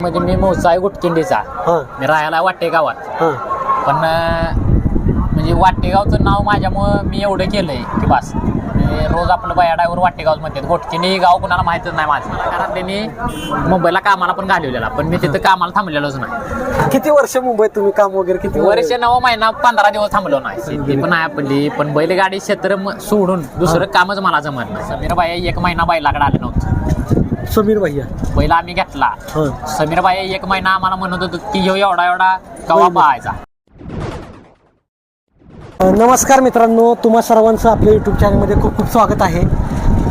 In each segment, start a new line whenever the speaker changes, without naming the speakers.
म्हणजे मी मूळचा आहे गुटकिंडीचा
हां.
मी राहायला वाटे गावात
हां.
पण अं, म्हणजे वाटेगावचं नाव माझ्यामुळं मी एवढं केलंय की बस. रोज आपलं बयाडावर वाटेगाव म्हणतात. गोटकिंडी हे गाव कुणाला माहितच नाही माझं. कारण त्यांनी मुंबईला कामाला पण घालवलेला. पण मी तिथं कामाला थांबलेलोच नाही.
किती वर्ष मुंबईत तुम्ही काम वगैरे किती
वर्ष नऊ महिना पंधरा दिवस थांबलो नाही. शेती पण आहे आपली पण बैलगाडी क्षेत्र म- सोडून दुसरं कामच मला जमत नाही. समीर बाई एक महिना बैलाकडे आले नव्हतं.
समीर भैया
बैल आम्ही घेतला.
हां.
समीर बाई एक महिना आम्हाला म्हणत होतो की ह्यो एवढा एवढा कवा पाहायचा?
नमस्कार मित्रांनो तुम्हा सर्वांचं आपल्या यूट्यूब चॅनलमध्ये खूप खूप स्वागत आहे.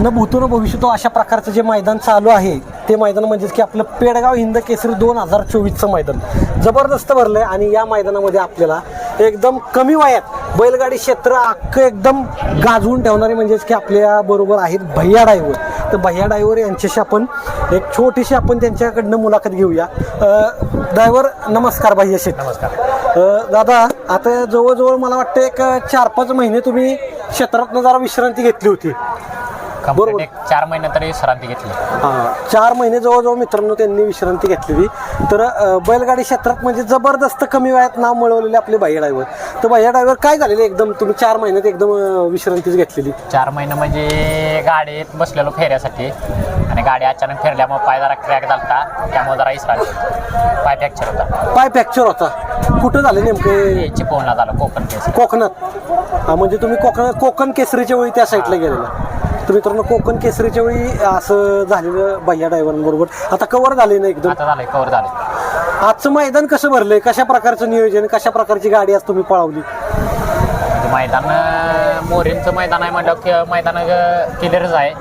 न भूतो न भविष्यतो अशा प्रकारचं जे मैदान चालू आहे ते मैदान म्हणजेच की आपलं पेडगाव हिंद केसरी दोन हजार चोवीसचं मैदान. जबरदस्त भरलं आहे आणि या मैदानामध्ये आपल्याला एकदम कमी वयात बैलगाडी क्षेत्र अख्खं एकदम गाजवून ठेवणारे म्हणजेच की आपल्या बरोबर आहेत भैया डायव्हर तर भैया डायव्हर यांच्याशी आपण एक छोटीशी आपण त्यांच्याकडनं मुलाखत घेऊया. ड्रायव्हर नमस्कार भैया शेठ.
नमस्कार.
दादा आता जवळजवळ मला वाटतं एक चार पाच महिने तुम्ही क्षेत्रातनं जरा विश्रांती घेतली होती.
एक चार महिने तरी विश्रांती घेतली.
हा, चार महिने जवळजवळ मित्रांनो त्यांनी विश्रांती घेतलेली. तर बैलगाडी क्षेत्रात म्हणजे जबरदस्त कमी वयात नाव मिळवलेले आपले भैया ड्रायव्हर तर भैया ड्रायव्हर काय झालेले एकदम? तुम्ही चार महिन्यात एकदम विश्रांतीच घेतलेली.
चार महिने म्हणजे गाडीत बसलेलो फेऱ्यासाठी. आणि गाडी अचानक फिरल्यामुळे पाय जरा क्रॅक झालता त्यामुळे जरा घेतली. पाय फ्रॅक्चर होता.
पाय फ्रॅक्चर होता. कुठं झाले नेमके
चिपवणला झालं कोकण केस
कोकणात. हा, म्हणजे तुम्ही कोकण कोकण केसरीच्या वेळी त्या साईडला गेलेला. तर मित्रांनो कोकण केसरीच्या वेळी असं झालेलं भैया ड्रायव्हरांबरोबर. आता कवर झाले ना एकदम?
आता झालंय कव्हर झाले
आजचं मैदान कसं भरलंय? कशा प्रकारचं नियोजन कशा प्रकारची गाडी आज तुम्ही पळवली?
म्हणजे मैदान मोरींचं मैदान आहे म्हटलं की मैदान क्लिअरच आहे.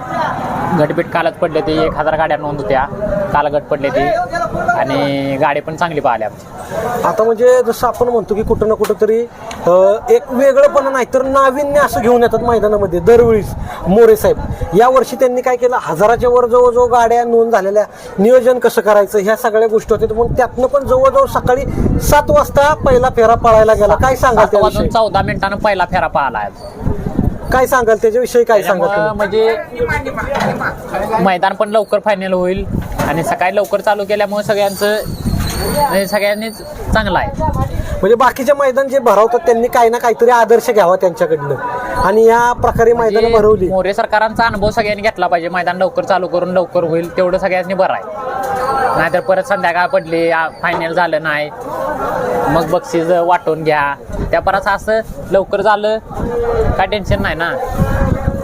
गटबीट कालच पडले ते. एक हजार गाड्या नोंद होत्या. काल गट पडले ते. आणि गाडी पण चांगली पाहिली आमची.
आता म्हणजे जसं आपण म्हणतो की कुठं ना कुठं तरी अं, एक वेगळंपणा नाही तर नाविन्य असं घेऊन येतात मैदानामध्ये दरवेळीस मोरे साहेब या वर्षी त्यांनी काय केलं? हजाराच्या वर जवळजवळ गाड्या नोंद झालेल्या नियोजन कसं करायचं? ह्या सगळ्या गोष्टी होत्या. पण त्यातनं पण जवळजवळ सकाळी सात वाजता पहिला फेरा पळायला गेला. काय सांगाल
सात वाजून
त्याविषयी
चौदा मिनिटानं पहिला फेरा पाहिला
काय सांगाल? त्याच्याविषयी काय सांगाल
त्यामुळं
तुम्ही?
म्हणजे मैदान पण लवकर फायनल होईल आणि सकाळी लवकर चालू केल्यामुळे सगळ्यांचं म्हणजे सगळ्यांनीच चांगलं आहे.
म्हणजे बाकीचे मैदान जे भरवतात त्यांनी काही ना काहीतरी आदर्श घ्यावा त्यांच्याकडनं. आणि या प्रकारे मैदान भरवली.
म्हणजे मोरे सरकारांचा अनुभव सगळ्यांनी घेतला पाहिजे. मैदान लवकर चालू करून लवकर होईल तेवढं सगळ्यांनी बरं आहे. नाहीतर परत संध्याकाळ पडली फायनल झालं नाही. मग बक्षीस वाटून घ्या. त्या परत असं लवकर झालं काय टेन्शन नाही ना.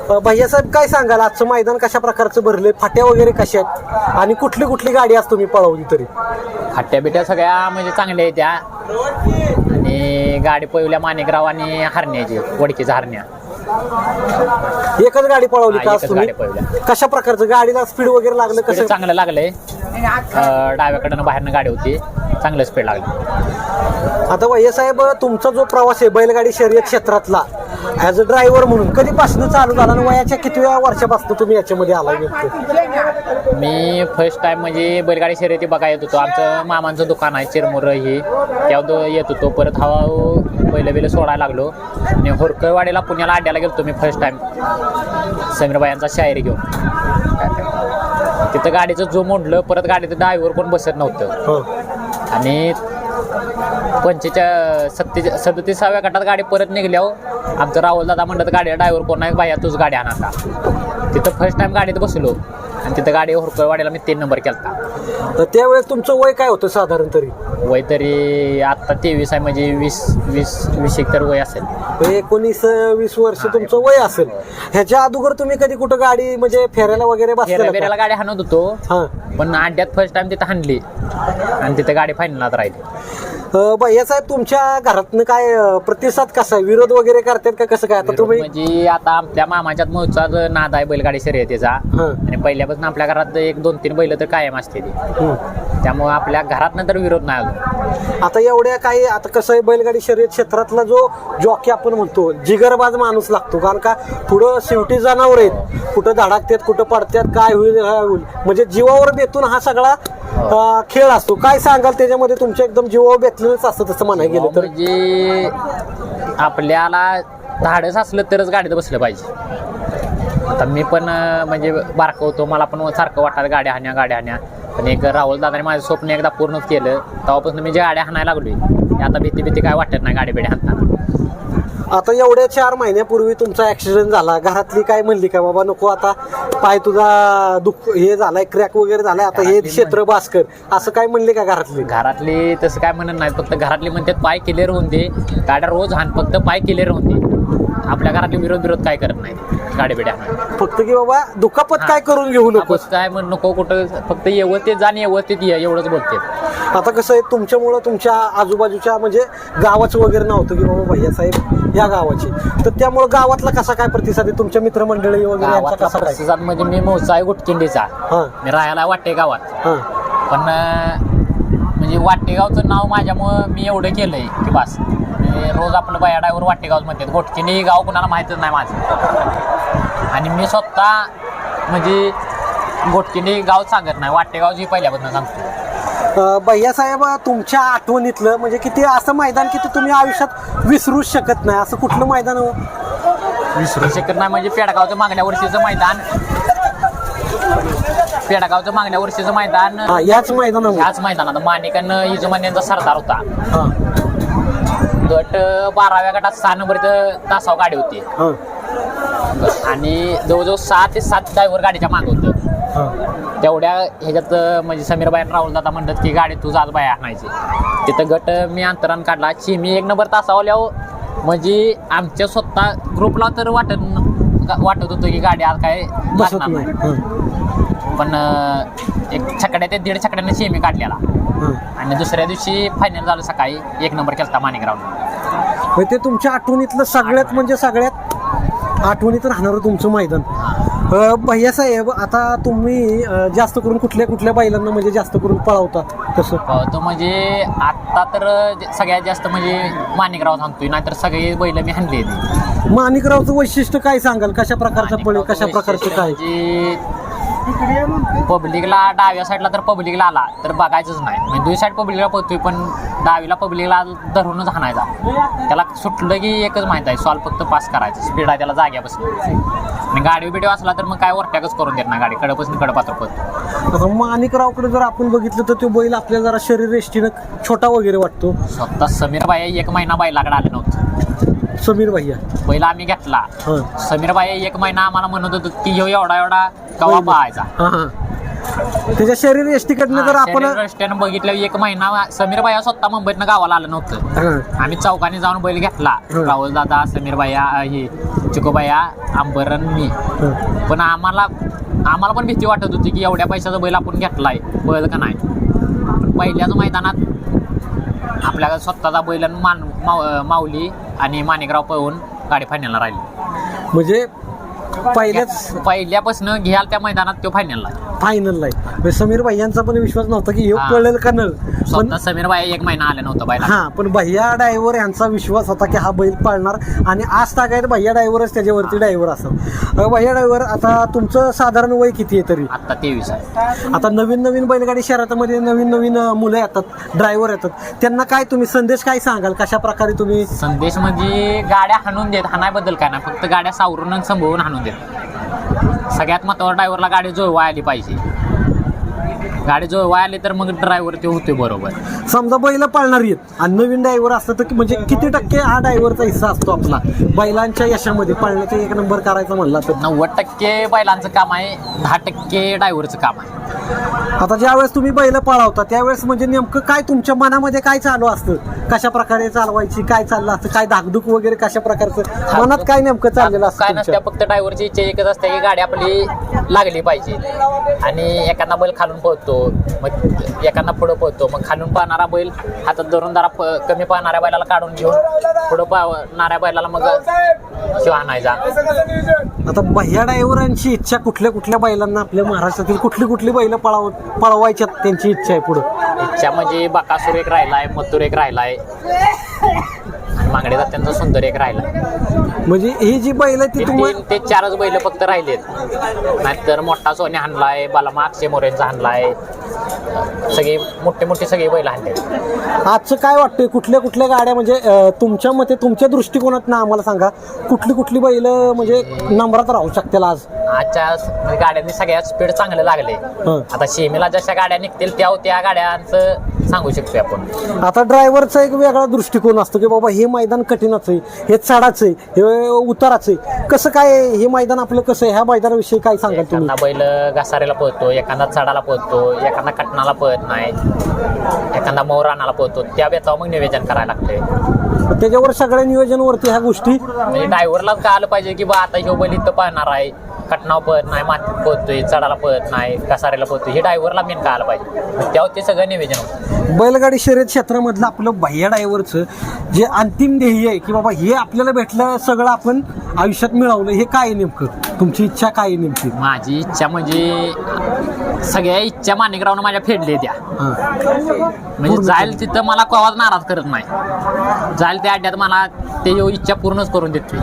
अ, भैयासाहेब काय सांगाल? आजचं मैदान कशा प्रकारचं भरले फाट्या वगैरे कशा आहेत? आणि कुठली कुठली गाडी आज तुम्ही पळवली तरी?
हट्ट्या बिट्या सगळ्या म्हणजे चांगल्या आहेत त्या. आणि गाडी पळवल्या माणिकराव आणि हरण्याची वडकीच्या हरण्या.
एकच गाडी पळवली का आज तुम्ही. कशा प्रकारचं? गाडीला स्पीड वगैरे लागलं कसं?
चांगलं लागलंय. अं, डाव्याकडनं बाहेरनं गाडी होती. चांगलं स्पीड लागली.
आता भैयासाहेब तुमचा जो प्रवास आहे बैलगाडी शर्यत क्षेत्रातला ऍज अ ड्रायव्हर म्हणून कधीपासून चालू झाला आणि वयाच्या कितव्या वर्षापासून तुम्ही याच्यामध्ये आला नेमकं?
मी फर्स्ट टाइम म्हणजे बैलगाडी शर्यती बघा येत होतो. आमचं मामांचं दुकान आहे चिरमुर ही. तेव्हा येत होतो. परत हळूहळू बैल बिलं सोडायला लागलो. आणि होरकळवाडीला पुण्याला अड्ड्याला गेलो मी फर्स्ट टाइम समीरबायांचा शायरी घेऊन. तिथं गाडीचं जो मोडलं परत गाडीचं ड्रायव्हर कोण बसत नव्हतं.
हो.
आणि पंचेच्या सत्तेच्या सदतीसाव्या गटात गाडी परत निघल्यावर आमचं राहुल दादा म्हणतात गाडी ड्रायव्हर कोण नाही बाया तूच गाडी आणा तिथं फर्स्ट टाइम गाडीत बसलो. आणि तिथं गाडी होरकळवाडीला मी तीन नंबर केलता.
तर त्यावेळेस तुमचं वय काय होतं साधारण तरी?
वय तरी आत्ता तेवीस आहे म्हणजे वीस वीस वीस एक तर वय असेल.
एकोणीस वीस वर्ष तुमचं वय असेल. ह्याच्या अगोदर तुम्ही कधी कुठं गाडी म्हणजे फेरायला वगैरे का?
गाडी हाणत होतो.
हा.
पण अड्ड्यात फर्स्ट टाइम तिथं हाणली. आणि तिथं गाडी फायनलात राहिली.
भैया साहेब तुमच्या घरातनं काय प्रतिसाद कसा आहे? विरोध वगैरे करतात का? कसं काय? आता तुम्ही
म्हणजे आता आपल्या मामाच्यात मोचाच नाद आहे बैलगाडी शर्यतीचा. आणि पहिल्यापासून आपल्या घरात एक दोन तीन बैल तर कायम असते ती. त्यामुळे आपल्या घरात तर विरोध नाही अजून.
आता एवढ्या काही आता कसं आहे बैलगाडी शर्यत क्षेत्रातला जो जॉकी आपण म्हणतो जिगरबाज माणूस लागतो. कारण का पुढं शेवटी जनावर आहेत. कुठं धडाकतात कुठं पडतात काय होईल काय होईल. म्हणजे जीवावर बेतून हा सगळा खेळ असतो. काय सांगाल त्याच्यामध्ये? तुमच्या एकदम जीवावर बेतलेलंच असतं तसं म्हणाय गेलं तर.
म्हणजे आपल्याला धाडस असलं तरच गाडीत बसलं पाहिजे. आता मी पण म्हणजे बारकं होतो मला पण सारखं वाटतं गाड्या हाण्या गाड्या हाण्या. पण एक राहुल दादाने माझं स्वप्न एकदा पूर्णच केलं. तेव्हापासून मी जे गाड्या हाणायला लागलोय आता भीती भीती काय वाटत नाही गाडी बिड्या हाणताना.
आता एवढ्या चार महिन्यापूर्वी तुमचा ऍक्सिडेंट झाला. घरातली काय म्हणली का बाबा नको आता पाय तुझा दुख हे झालाय क्रॅक वगैरे झालाय आता हे क्षेत्र बास कर असं काय म्हणले का घरातली?
घरातली तसं काय म्हणत नाही फक्त घरातली म्हणतात पाय क्लिअर होऊन दे. गाड्या रोज हाण फक्त पाय क्लिअर होऊन दे. आपल्या घरातली विरोध विरोध काय करत नाही गाडी बिड्या.
फक्त की बाबा दुखापत काय करून घेऊ नको
आपण काय म्हण नको कुठं फक्त व्यवस्थित जा आणि व्यवस्थित ये एवढंच बोलते.
आता कसं आहे तुमच्यामुळं तुमच्या आजूबाजूच्या म्हणजे गावाचं वगैरे नव्हतं की बाबा भैया साहेब या गावाची. तर त्यामुळं गावातला कसा काय प्रतिसाद आहे? तुमच्या मित्रमंडळी वगैरे यांचा
गावातला
कसा काय?
प्रतिसाद म्हणजे मी मोचा आहे गुटकिंडीचा
हां.
मी राहायला वाटे गावात.
हां.
पण अं, म्हणजे वाटेगावचं नाव माझ्यामुळं मी एवढं केलंय की बस. मी रोज आपलं बयाडावर वाटेगाव म्हणतात. गोटकिंडी हे गाव कुणाला माहीतच नाही माझं. आणि मी स्वतः म्हणजे गोटकिंडी गाव सांगत नाही. वाटेगावची पहिल्यापासून सांगतो.
भैयासाहेब तुमच्या आठवणीतलं म्हणजे किती असं मैदान की ते तुम्ही आयुष्यात विसरूच शकत नाही? असं कुठलं मैदान हो?
विसरू शकत नाही. म्हणजे पेडगावचं मागल्या वर्षीचं मैदान पेडगावचं मागल्या वर्षीचं मैदान.
हा याच मैदानावर.
ह्याच मैदानात माणिकांना इजुमान्यांचा सरदार होता.
हां.
गट बाराव्या गटात सहा नंबरचं तासाव गाडी होती.
हां.
आणि जवळजवळ सहा ते सात ड्रायव्हर गाडीच्या माग होतं.
हां.
तेवढ्या ह्याच्यात म्हणजे समीर बाई राहुल दादा म्हणतात की गाडी तू आज बाया आणायची. तिथं गट मी अंतरान काढला. चिमी एक नंबर तासावल्यावर म्हणजे आमच्या स्वतः ग्रुपला तर वाटत वाटत होतं की गाडी आज काय
बसत
लागणार
नाही.
नाही.
हां.
पण अं, एक छकड्या ते दीड छकड्यानं सेमी काढलेला. आणि दुसऱ्या दिवशी फायनल झालं सकाळी एक नंबर केलता माणिकराव
म्हणजे ते तुमच्या आठवणीतलं सगळ्यात म्हणजे सगळ्यात आठवणीत राहणारं तुमचं मैदान. अं, भैयासाहेब आता तुम्ही अं, जास्त करून कुठल्या कुठल्या बैलांना म्हणजे जास्त करून पळवता? कसं?
तो म्हणजे आत्ता तर ज- सगळ्यात जास्त म्हणजे माणिकराव सांगतोय नाहीतर सगळे बैल मी हाणले
माणिकरावचं वैशिष्ट्य काय सांगाल? कशा प्रकारचं पळे कशा प्रकारचं काय?
पब्लिकला डाव्या साईडला तर पब्लिकला आला तर बघायचंच नाही. म्हणजे दुई साईड पब्लिकला पळतोय पण डावीला पब्लिकला धरूनच हाणायचा. त्याला सुटलं की एकच माहीत आहे सॉल्व फक्त पास करायचं. स्पीड आहे त्याला जाग्यापासून. आणि गाडी बिडी असला तर मग काय वरट्याकच करून देत ना गाडी कडपासून कडपात्र पळतो
आता माणिकरावकडे जर आपण बघितलं तर तो बैल आपल्याला जरा शरीर एष्टीनं छोटा वगैरे वाटतो.
स्वतः समीर बाई एक महिना बैलाकडे आले नव्हतं.
समीर भैया.
पहिला आम्ही घेतला.
हां
समीर बाई एक महिना आम्हाला म्हणत होतो की ह्यो एवढा एवढा कवा पाहायचा.
हां हां. त्याच्या शरीर एष्टीकडनं जर आपण
रस्त्यानं बघितलं एक महिना समीर बाया स्वतः मुंबईतनं गावाला आलं नव्हतं.
हां.
आम्ही चौकाने जाऊन बैल घेतला.
हं.
राहुल दादा समीर बाया हे चिकोबाया आंबरन मी.
हां.
पण आम्हाला आम्हाला पण भीती वाटत होती की एवढ्या पैशाचा बैल आपण घेतलाय. बैल का नाही? पहिल्याच मैदानात आपल्या स्वतःचा बैल आणि मान माव- माऊली आणि माणिकराव पळवून गाडी फायनलला राहिली.
म्हणजे पहिल्याच
पहिल्यापासून घ्याल त्या मैदानात तो फायनलला
फायनलला आहे. म्हणजे समीर भैयांचा पण विश्वास नव्हता की हे
हां.
पळेल का नळ. पण
स्वतः समीर बाया एक महिना आला नव्हता बायला
हा पण भैया ड्रायव्हर यांचा विश्वास होता की हा बैल पाळणार. आणि आज तागायत भैया ड्रायव्हरच त्याच्यावरती ड्रायव्हर असं. भैया ड्रायव्हर आता तुमचं साधारण वय किती आहे तरी?
आत्ता तेवीस आहे.
आता नवीन नवीन बैलगाडी शहरामध्ये नवीन नवीन अं, मुलं येतात ड्रायव्हर येतात. त्यांना काय तुम्ही संदेश काय सांगाल? कशा प्रकारे तुम्ही
संदेश म्हणजे गाड्या हाणून देत हाणायबद्दल काय नाही. फक्त गाड्या सावरून आणि संभवून हाणून देत सगळ्यात महत्वाचं ड्रायव्हरला गाडी जुळवा आली पाहिजे. गाडी जुळवा आली तर मग ड्रायव्हर ते होते बरोबर.
समजा बैल पाळणार आहेत आणि नवीन ड्रायव्हर असलं तर म्हणजे किती टक्के हा ड्रायव्हरचा हिस्सा असतो आपला? बैलांच्या यशामध्ये पाळण्याचा एक नंबर करायचा म्हणला तर.
नव्वद टक्के बैलांचं काम आहे दहा टक्के ड्रायव्हरचं काम आहे.
आता ज्यावेळेस तुम्ही बैल पळवता त्यावेळेस म्हणजे नेमकं काय तुमच्या मनामध्ये काय चालू असतं? कशा प्रकारे चालवायची काय चाललं असतं? काय धाकधूक वगैरे कशा प्रकारचं? मनात काय नेमकं चाललेलं असतं
काय? नसत्या फक्त ड्रायव्हरची इच्छा एकच असते की गाडी आपली लागली पाहिजे. आणि एखादा बैल खालून पळतो मग एखादा पुढं पळतो. मग खालून पाहणारा बैल हातात धरून जरा कमी पाहणाऱ्या बैलाला काढून घेऊन पुढं पाहणाऱ्या बैलाला मग शिव आणायचा.
आता भैया ड्रायव्हरांची इच्छा कुठल्या कुठल्या बैलांना आपल्या महाराष्ट्रातील कुठली कुठली बैल पळाव पळवायच्यात त्यांची इच्छा आहे पुढं?
इच्छा म्हणजे बकासूर एक राहिलाय मथुर एक राहिलाय. मागडे त्यांचा सुंदर एक राहिला.
म्हणजे ही जी बैल आहे ती
ते
तुम्हाला
तीन ते चारच बैल फक्त राहिलेत. नाहीतर मोठा सोने हाणलाय बालामा अक्षय मोरेंचा हाणलाय. सगळे मोठे मोठे सगळे बैल हाणले
आजचं काय वाटतंय? कुठल्या कुठल्या गाड्या म्हणजे अं, तुमच्या मते तुमच्या दृष्टिकोनात ना आम्हाला सांगा. कुठली कुठली बैल म्हणजे नंबरात राहू शकतील आज?
आजच्या म्हणजे गाड्यांनी सगळ्यात स्पीड चांगलं लागले
हं.
आता शेमीला जशा गाड्या निघतील त्या त्या गाड्यांचं सांगू शकतो आपण.
आता ड्रायव्हरचा एक वेगळा दृष्टिकोन असतो की बाबा हे मैदान कठीणच आहे हे चढाचं आहे हे उताराचं आहे. कसं काय? हे मैदान आपलं कसं आहे? ह्या मैदानाविषयी काय सांगाल तुम्ही?
एखादा बैल घसाऱ्याला पळतो एखादा चढाला पळतो एखादा कटणाला पळत नाही एखादा मोरानाला पळतो त्या बेतावर मग नियोजन करायला लागते
त्याच्यावर सगळ्या नियोजनावरती ह्या गोष्टी
म्हणजे ड्रायव्हरलाच कळालं पाहिजे की बा आता ह्यो बैल इथं पळणार आहे. कटनाव पळत नाही मातीत पळतोय चढाला पळत नाही घसाऱ्याला पळतोय हे ड्रायव्हरला मेन कळालं पाहिजे. त्यावर ते सगळं नियोजन होतं.
बैलगाडी शर्यत क्षेत्रामधलं आपलं बाह्य ड्रायव्हरचं जे अंतिम ध्येय आहे की बाबा हे आपल्याला भेटलं सगळं आपण आयुष्यात मिळवलं हे काय आहे नेमकं? तुमची इच्छा काय आहे नेमकी?
माझी इच्छा म्हणजे सगळ्या इच्छा माणिकरावनं माझ्या फेडल्या त्या.
हां.
म्हणजे जाईल तिथं मला कोवाच नाराज करत नाही. जाईल त्या अड्ड्यात मला ते इच्छा पूर्णच करून देते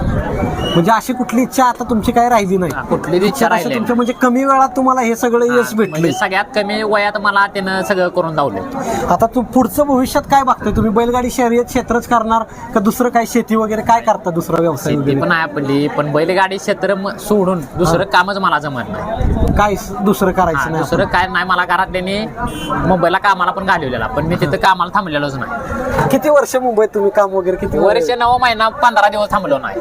म्हणजे अशी कुठली इच्छा आता तुमची काय राहिली नाही?
कुठलीच इच्छा राहिली
तुमच्या म्हणजे कमी वेळात तुम्हाला हे सगळं यश भेटले.
म्हणजे सगळ्यात कमी वयात मला त्यानं सगळं करून दावलं
आता तू पुढचं भविष्यात काय बघताय? तुम्ही बैलगाडी शर्यत क्षेत्रच करणार का दुसरं काय शेती वगैरे काय करता दुसरा व्यवसाय
शेती
वगैरे?
पण आहे आपली पण बैलगाडी क्षेत्र म- सोडून दुसरं कामच मला जमत नाही.
काय दुसरं
हा,
करायचं नाही
दुसरं काय नाही मला घरात त्यांनी मुंबईला कामाला पण घालवलेला पण मी तिथं कामाला थांबलेलोच नाही.
किती वर्ष मुंबईत तुम्ही काम वगैरे किती
वर्ष नऊ महिना पंधरा दिवस थांबलो नाही.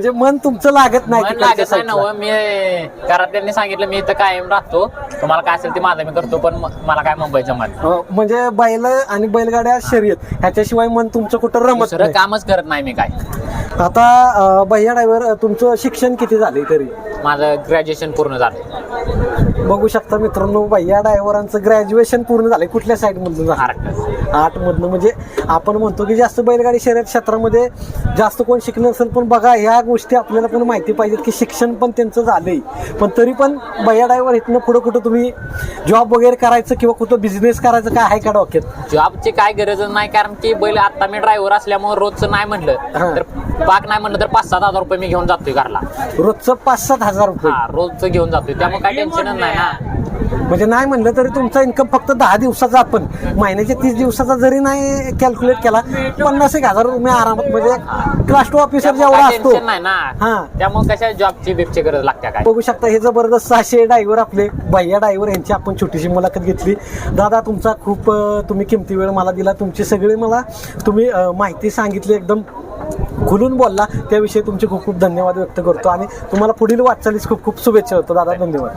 म्हणजे मन तुमचं लागत नाही
मन
तिकडच्या
लागत नाही. नवं मी घरात त्यांनी सांगितलं मी इथं कायम राहतो. तुम्हाला काय असेल ते माझं मी करतो पण म- मला काय मुंबई जमत नाही.
अं, म्हणजे बैल आणि बैलगाड्या शर्यत ह्याच्याशिवाय मन तुमचं कुठं रमत
दुसरं
नाही.
कामच करत नाही मी काय.
आता भैया ड्रायव्हर तुमचं शिक्षण किती झाले तरी?
माझं ग्रॅज्युएशन पूर्ण झालं
बघू शकता मित्रांनो भैया ड्रायव्हरांचं ग्रॅज्युएशन पूर्ण झालंय. कुठल्या साईड मधून झालं
महाराष्ट्र
आठ. मधनं म्हणजे आपण म्हणतो की जास्त बैलगाडी शर्यत क्षेत्रामध्ये जास्त कोण शिकलं नसेल पण बघा ह्या गोष्टी आपल्याला पण माहिती पाहिजेत की शिक्षण पण त्यांचं झालंय. पण तरी पण भैया ड्रायव्हर इथनं पुढं कुठं तुम्ही जॉब वगैरे करायचं किंवा कुठं बिझनेस करायचं काय आहे का डोक्यात?
जॉबची काय गरज नाही कारण की बैल आता मी ड्रायव्हर असल्यामुळे रोजचं नाही. म्हणलं. तर पाक नाही म्हणलं तर पाच सात हजार रुपये मी घेऊन जातोय घरला.
रोजचं पाच सात हजार रुपये.
हा रोजचं घेऊन जातोय. त्यामुळे काय टेन्शनच नाही ना
म्हणजे नाही म्हणलं तरी तुमचा इन्कम फक्त दहा दिवसाचा आपण. महिन्याच्या तीस दिवसाचा जरी नाही कॅल्क्युलेट केला पन्नास एक हजार तुम्ही आरामात म्हणजे क्लास टू ऑफिसर जेवढा असतो. हा.
त्यामुळे कशा जॉबची बिबची गरज लागते काय?
बघू शकता हे जबरदस्त असे ड्रायव्हर आपले भैया ड्रायव्हर यांची आपण छोटीशी मुलाखत घेतली. दादा तुमचा खूप तुम्ही किमती वेळ मला दिला तुमची सगळी मला तुम्ही माहिती सांगितली एकदम खुलून बोलला. त्याविषयी तुमचे खूप खूप धन्यवाद व्यक्त करतो आणि तुम्हाला पुढील वाटचालीस खूप खूप शुभेच्छा होतो दादा धन्यवाद.